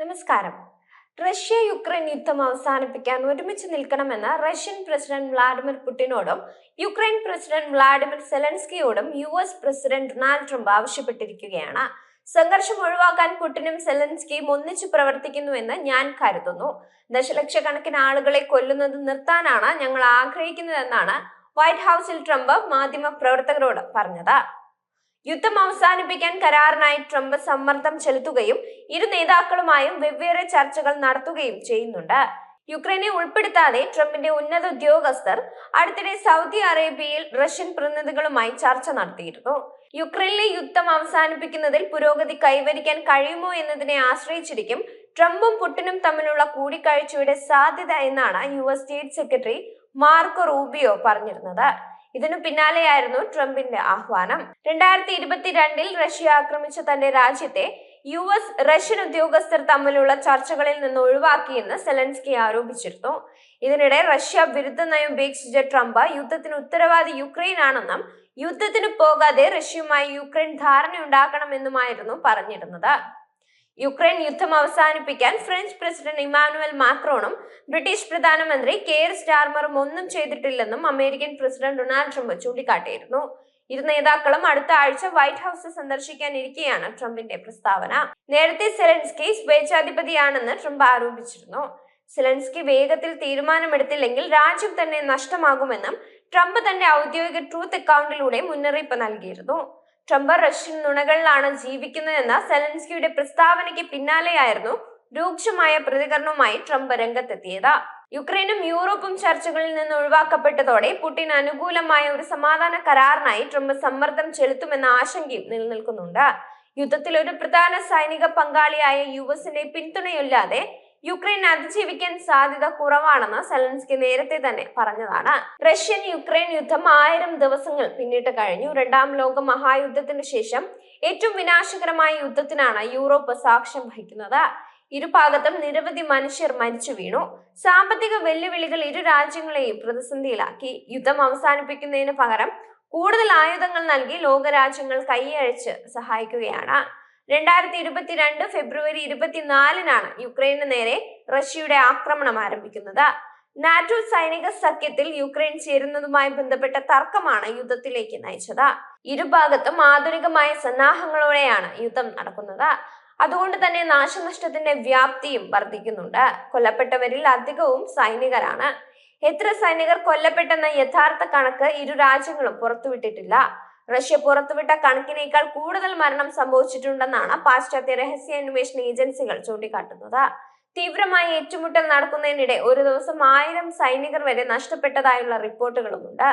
നമസ്കാരം. Russia Ukraine യുദ്ധം അവസാനിപ്പിക്കാൻ ഒരുമിച്ച് നിൽക്കണമെന്ന് റഷ്യൻ പ്രസിഡന്റ് വ്ളാഡിമിർ പുടിനോടും Ukraine president Vladimir സെലൻസ്കിയോടും U S president Donald Trump ആവശ്യപ്പെട്ടിരിക്കുകയാണ്. സംഘർഷം ഒഴിവാക്കാൻ പുടിനും സെലൻസ്കിയും ഒന്നിച്ചു പ്രവർത്തിക്കുന്നുവെന്ന് ഞാൻ കരുതുന്നു. ദശലക്ഷക്കണക്കിന് ആളുകളെ കൊല്ലുന്നത് നിർത്താനാണ് ഞങ്ങൾ ആഗ്രഹിക്കുന്നതെന്നാണ് വൈറ്റ് ഹൗസിൽ ട്രംപ് മാധ്യമ പ്രവർത്തകരോട് പറഞ്ഞത്. യുദ്ധം അവസാനിപ്പിക്കാൻ കരാറിനായി ട്രംപ് സമ്മർദ്ദം ചെലുത്തുകയും ഇരു നേതാക്കളുമായും വെവ്വേറെ ചർച്ചകൾ നടത്തുകയും ചെയ്യുന്നുണ്ട്. യുക്രൈനെ ഉൾപ്പെടുത്താതെ ട്രംപിന്റെ ഉന്നത ഉദ്യോഗസ്ഥർ അടുത്തിടെ സൗദി അറേബ്യയിൽ റഷ്യൻ പ്രതിനിധികളുമായി ചർച്ച നടത്തിയിരുന്നു. യുക്രൈനിലെ യുദ്ധം അവസാനിപ്പിക്കുന്നതിൽ പുരോഗതി കൈവരിക്കാൻ കഴിയുമോ എന്നതിനെ ആശ്രയിച്ചിരിക്കും ട്രംപും പുട്ടിനും തമ്മിലുള്ള കൂടിക്കാഴ്ചയുടെ സാധ്യത എന്നാണ് U S state secretary Marco Rubio പറഞ്ഞിരുന്നത്. ഇതിനു പിന്നാലെയായിരുന്നു ട്രംപിന്റെ ആഹ്വാനം. രണ്ടായിരത്തി ഇരുപത്തിരണ്ടിൽ റഷ്യ ആക്രമിച്ച തന്റെ രാജ്യത്തെ യു എസ് റഷ്യൻ ഉദ്യോഗസ്ഥർ തമ്മിലുള്ള ചർച്ചകളിൽ നിന്ന് ഒഴിവാക്കിയെന്ന് സെലൻസ്കി ആരോപിച്ചിരുന്നു. ഇതിനിടെ റഷ്യ വിരുദ്ധ നയം ഉപേക്ഷിച്ച ട്രംപ് യുദ്ധത്തിന് ഉത്തരവാദി യുക്രൈൻ ആണെന്നും യുദ്ധത്തിന് പോകാതെ റഷ്യയുമായി യുക്രൈൻ ധാരണയുണ്ടാക്കണമെന്നുമായിരുന്നു പറഞ്ഞിരുന്നത്. യുക്രൈൻ യുദ്ധം അവസാനിപ്പിക്കാൻ ഫ്രഞ്ച് പ്രസിഡന്റ് ഇമാനുവൽ മാക്രോണും ബ്രിട്ടീഷ് പ്രധാനമന്ത്രി കെയർ സ്റ്റാർമറും ഒന്നും ചെയ്തിട്ടില്ലെന്നും അമേരിക്കൻ പ്രസിഡന്റ് ഡൊണാൾഡ് ട്രംപ് ചൂണ്ടിക്കാട്ടിയിരുന്നു. ഇരു നേതാക്കളും അടുത്ത ആഴ്ച വൈറ്റ് ഹൗസ് സന്ദർശിക്കാനിരിക്കെയാണ് ട്രംപിന്റെ പ്രസ്താവന. നേരത്തെ സെലൻസ്കി സ്വേച്ഛാധിപതിയാണെന്ന് ട്രംപ് ആരോപിച്ചിരുന്നു. സെലൻസ്കി വേഗത്തിൽ തീരുമാനമെടുത്തില്ലെങ്കിൽ രാജ്യം തന്നെ നഷ്ടമാകുമെന്നും ട്രംപ് തന്റെ ഔദ്യോഗിക ട്രൂത്ത് അക്കൗണ്ടിലൂടെ മുന്നറിയിപ്പ് നൽകിയിരുന്നു. ട്രംപ് റഷ്യൻ നുണകളിലാണ് ജീവിക്കുന്നതെന്ന സെലൻസ്കിയുടെ പ്രസ്താവനയ്ക്ക് പിന്നാലെയായിരുന്നു രൂക്ഷമായ പ്രതികരണവുമായി ട്രംപ് രംഗത്തെത്തിയത്. യുക്രൈനും യൂറോപ്പും ചർച്ചകളിൽ നിന്ന് ഒഴിവാക്കപ്പെട്ടതോടെ പുടിൻ അനുകൂലമായ ഒരു സമാധാന കരാറിനായി ട്രംപ് സമ്മർദ്ദം ചെലുത്തുമെന്ന ആശങ്കയും നിലനിൽക്കുന്നുണ്ട്. യുദ്ധത്തിൽ ഒരു പ്രധാന സൈനിക പങ്കാളിയായ യു എസിന്റെ പിന്തുണയില്ലാതെ യുക്രൈൻ അതിജീവിക്കാൻ സാധ്യത കുറവാണെന്ന് സെലൻസ്കി നേരത്തെ തന്നെ പറഞ്ഞതാണ്. റഷ്യൻ യുക്രൈൻ യുദ്ധം ആയിരം ദിവസങ്ങൾ പിന്നിട്ട് കഴിഞ്ഞു. രണ്ടാം ലോക മഹായുദ്ധത്തിന് ശേഷം ഏറ്റവും വിനാശകരമായ യുദ്ധത്തിനാണ് യൂറോപ്പ് സാക്ഷ്യം വഹിക്കുന്നത്. ഇരുഭാഗത്തും നിരവധി മനുഷ്യർ മരിച്ചു വീണു. സാമ്പത്തിക വെല്ലുവിളികൾ ഇരു രാജ്യങ്ങളെയും പ്രതിസന്ധിയിലാക്കി. യുദ്ധം അവസാനിപ്പിക്കുന്നതിന് പകരം കൂടുതൽ ആയുധങ്ങൾ നൽകി ലോകരാജ്യങ്ങൾ കൈയഴിച്ച് സഹായിക്കുകയാണ്. രണ്ടായിരത്തി ഇരുപത്തിരണ്ട് ഫെബ്രുവരി ഇരുപത്തിനാലിനാണ് യുക്രൈന് നേരെ റഷ്യയുടെ ആക്രമണം ആരംഭിക്കുന്നത്. നാറ്റോ സൈനിക സഖ്യത്തിൽ യുക്രൈൻ ചേരുന്നതുമായി ബന്ധപ്പെട്ട തർക്കമാണ് യുദ്ധത്തിലേക്ക് നയിച്ചത്. ഇരുഭാഗത്തും ആധുനികമായ സന്നാഹങ്ങളോടെയാണ് യുദ്ധം നടക്കുന്നത്. അതുകൊണ്ട് തന്നെ നാശനഷ്ടത്തിന്റെ വ്യാപ്തിയും വർദ്ധിക്കുന്നുണ്ട്. കൊല്ലപ്പെട്ടവരിൽ അധികവും സൈനികരാണ്. എത്ര സൈനികർ കൊല്ലപ്പെട്ടെന്ന യഥാർത്ഥ കണക്ക് ഇരു രാജ്യങ്ങളും പുറത്തുവിട്ടിട്ടില്ല. റഷ്യ പുറത്തുവിട്ട കണക്കിനേക്കാൾ കൂടുതൽ മരണം സംഭവിച്ചിട്ടുണ്ടെന്നാണ് പാശ്ചാത്യ രഹസ്യാന്വേഷണ ഏജൻസികൾ ചൂണ്ടിക്കാട്ടുന്നത്. തീവ്രമായ ഏറ്റുമുട്ടൽ നടക്കുന്നതിനിടെ ഒരു ദിവസം ആയിരം സൈനികർ വരെ നഷ്ടപ്പെട്ടതായുള്ള റിപ്പോർട്ടുകളുമുണ്ട്.